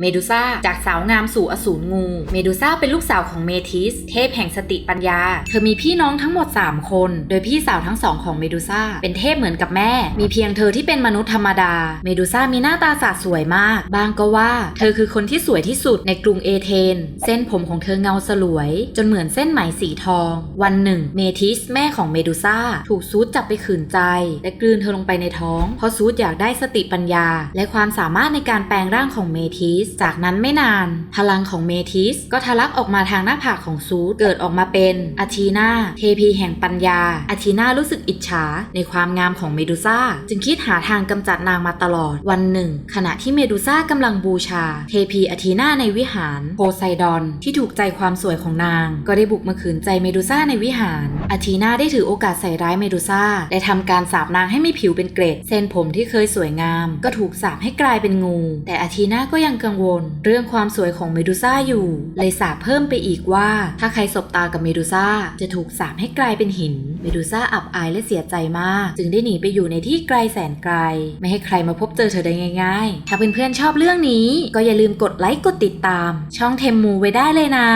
เมดูซ่าจากสาวงามสู่อสูรงู เมดูซ่าเป็นลูกสาวของเมทิส เทพแห่งสติปัญญา เธอมีพี่น้องทั้งหมด 3 คน โดยพี่สาวทั้งสองของเมดูซ่าเป็นเทพเหมือนกับแม่ มีเพียงเธอที่เป็นมนุษย์ธรรมดา เมดูซ่ามีหน้าตาสาสวยมาก บางก็ว่า เธอคือคนที่สวยที่สุดในกรุงเอเธน เส้นผมของเธอเงาสลวย จนเหมือนเส้นไหมสีทอง วันหนึ่ง เมทิสแม่ของเมดูซ่าถูกซูดจับไปขืนใจ และกลืนเธอลงไปในท้อง เพราะซูดอยากได้สติปัญญา และความสามารถในการแปลงร่างของเมทิสจากนั้นไม่นาน พลังของเมทิสก็ทะลักออกมาทางหน้าผากของซูดเกิดออกมาเป็นอาทีนาเทพีแห่งปัญญาอาทีนารู้สึกอิจฉาในความงามของเมดูซ่า จึงคิดหาทางกำจัดนางมาตลอดวันหนึ่ง ขณะที่เมดูซ่ากำลังบูชา เทพีอาทีนาในวิหารโพไซดอน ที่ถูกใจความสวยของนาง ก็ได้บุกมาขืนใจเมดูซ่าในวิหารอาทีนาได้ถือโอกาสใส่ร้ายเมดูซ่าและทำการสาบนางให้มีผิวเป็นเกล็ดเส้นผมที่เคยสวยงาม ก็ถูกสาปให้กลายเป็นงู แต่อาทีนาก็ยังกังวล เรื่องความสวยของเมดูซ่าอยู่ เลยสาปเพิ่มไปอีกว่า ถ้าใครสบตากับเมดูซ่าจะถูกสาปให้กลายเป็นหิน เมดูซ่าอับอายและเสียใจมาก จึงได้หนีไปอยู่ในที่ไกลแสนไกล ไม่ให้ใครมาพบเจอเธอได้ง่าย ๆ ถ้าเพื่อนๆชอบเรื่องนี้ ก็อย่าลืมกดไลค์กดติดตาม ช่องเทมมูไว้ได้เลยนะ